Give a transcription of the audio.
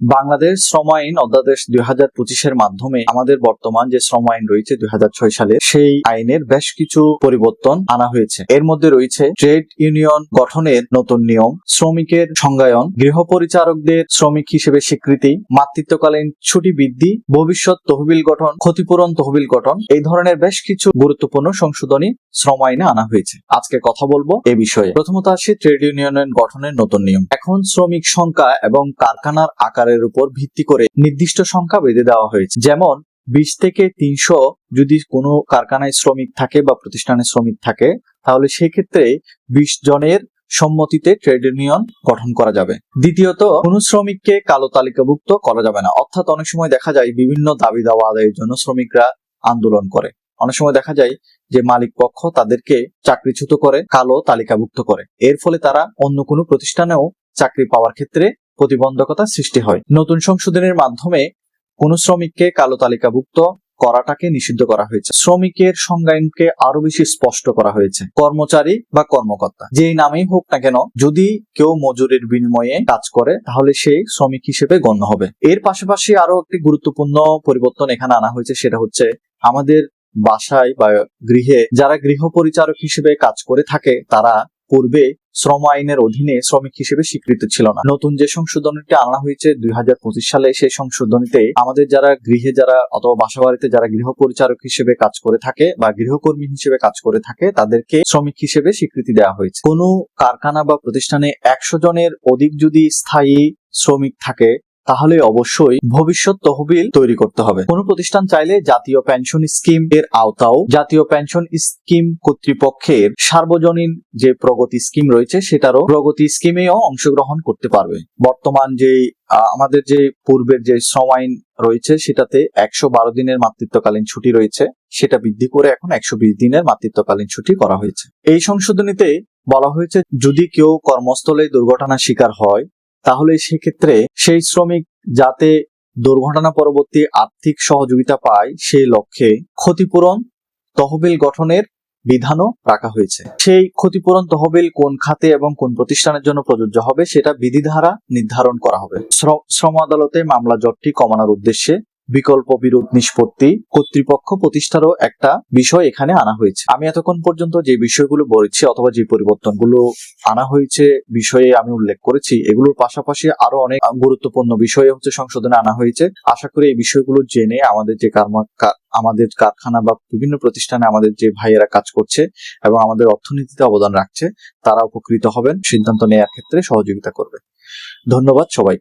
বাংলাদেশ শ্রম আইন অধ্যাদেশ দুই হাজার পঁচিশের মাধ্যমে আমাদের বর্তমান যে শ্রম আইন রয়েছে দুই হাজার ছয় সালে, সেই আইনের বেশ কিছু পরিবর্তন আনা হয়েছে। এর মধ্যে রয়েছে ট্রেড ইউনিয়ন গঠনের নতুন নিয়ম, শ্রমিকের সংজ্ঞায়ন গৃহ পরিচারকদের শ্রমিক হিসেবে স্বীকৃতি, মাতৃত্বকালীন ছুটি বৃদ্ধি, ভবিষ্যৎ তহবিল গঠন, ক্ষতিপূরণ তহবিল গঠন, এই ধরনের বেশ কিছু গুরুত্বপূর্ণ সংশোধনী শ্রম আইনে আনা হয়েছে। আজকে কথা বলব এ বিষয়ে। প্রথমত আসি ট্রেড ইউনিয়নের গঠনের নতুন নিয়ম। এখন শ্রমিক সংখ্যা এবং কারখানার আকারের উপর ভিত্তি করে নির্দিষ্ট সংখ্যা বেঁধে দেওয়া হয়েছে। যেমন, বিশ থেকে তিনশো যদি কোনো কারখানায় শ্রমিক থাকে বা প্রতিষ্ঠানে শ্রমিক থাকে, তাহলে সেক্ষেত্রে বিশ জনের সম্মতিতে ট্রেড ইউনিয়ন গঠন করা যাবে। দ্বিতীয়ত, কোন শ্রমিককে কালো তালিকাভুক্ত করা যাবে না। অর্থাৎ অনেক সময় দেখা যায় বিভিন্ন দাবি দাওয়া আদায়ের জন্য শ্রমিকরা আন্দোলন করে। অনেক সময় দেখা যায় যে মালিক পক্ষ তাদেরকে চাকরিচ্যুত করে, কালো তালিকাভুক্ত করে। এর ফলে তারা অন্য কোনো প্রতিষ্ঠানেও চাকরি পাওয়ার ক্ষেত্রে প্রতিবন্ধকতা সৃষ্টি হয়। নতুন সংশোধনের মাধ্যমে কোন শ্রমিককে কালো তালিকাভুক্ত করাটাকে নিষিদ্ধ করা হয়েছে। শ্রমিকের সংজ্ঞায়নকে আরও বেশি স্পষ্ট করা হয়েছে। কর্মচারী বা কর্মকর্তা, যেই নামেই হোক না কেন, যদি কেউ মজুরির বিনিময়ে কাজ করে, তাহলে সে শ্রমিক হিসেবে গণ্য হবে। এর পাশাপাশি আরও একটি গুরুত্বপূর্ণ পরিবর্তন এখানে আনা হয়েছে, সেটা হচ্ছে আমাদের বাসায় বা গৃহে যারা গৃহ পরিচারক হিসেবে কাজ করে থাকে, তারা পূর্বে শ্রম আইনের অধীনে শ্রমিক হিসেবে স্বীকৃত ছিল না। নতুন যে সংশোধনীটি আনা হয়েছে দুই হাজার পঁচিশ সালে, সেই সংশোধনীতে আমাদের যারা গৃহে যারা অথবা বাসা বাড়িতে যারা গৃহ পরিচারক হিসেবে কাজ করে থাকে বা গৃহকর্মী হিসেবে কাজ করে থাকে, তাদেরকে শ্রমিক হিসেবে স্বীকৃতি দেওয়া হয়েছে। কোনো কারখানা বা প্রতিষ্ঠানে একশো জনের অধিক যদি স্থায়ী শ্রমিক থাকে তাহলে অবশ্যই ভবিষ্যৎ তহবিল তৈরি করতে হবে। কোন প্রতিষ্ঠান চাইলে জাতীয় পেনশন স্কিম এর আওতাও জাতীয় পেনশন স্কিম কর্তৃপক্ষের সার্বজনীন যে প্রগতি স্কিম রয়েছে, সেটারও প্রগতি স্কিমেও অংশগ্রহণ করতে পারবে। বর্তমান যে আমাদের যে পূর্বের যে শ্রম আইন রয়েছে, সেটাতে একশো বারো দিনের মাতৃত্বকালীন ছুটি রয়েছে। সেটা বৃদ্ধি করে এখন একশো বিশ দিনের মাতৃত্বকালীন ছুটি করা হয়েছে। এই সংশোধনীতে বলা হয়েছে, যদি কেউ কর্মস্থলে দুর্ঘটনার শিকার হয় তাহলে সেক্ষেত্রে সেই শ্রমিক যাতে দুর্ঘটনা পরবর্তী আর্থিক সহযোগিতা পায়, সেই লক্ষ্যে ক্ষতিপূরণ তহবিল গঠনের বিধানও রাখা হয়েছে। সেই ক্ষতিপূরণ তহবিল কোন খাতে এবং কোন প্রতিষ্ঠানের জন্য প্রযোজ্য হবে, সেটা বিধিধারা নির্ধারণ করা হবে। শ্রম- শ্রম আদালতে মামলা জটটি কমানোর উদ্দেশ্যে বিকল্প বিরোধ নিষ্পত্তি কর্তৃপক্ষ প্রতিষ্ঠারও একটা বিষয় এখানে আনা হয়েছে। আমি এতক্ষণ পর্যন্ত যে বিষয়গুলো বলেছি অথবা যে পরিবর্তনগুলো আনা হয়েছে বিষয়ে আমি উল্লেখ করেছি, এগুলোর পাশাপাশি আরও অনেক গুরুত্বপূর্ণ বিষয় হচ্ছে সংশোধনে আনা হয়েছে। আশা করি এই বিষয়গুলো জেনে আমাদের যে কারমা- আমাদের কারখানা বা বিভিন্ন প্রতিষ্ঠানে আমাদের যে ভাইয়েরা কাজ করছে এবং আমাদের অর্থনীতিতে অবদান রাখছে, তারা উপকৃত হবেন, সিদ্ধান্ত নেওয়ার ক্ষেত্রে সহযোগিতা করবে ধন্যবাদ সবাই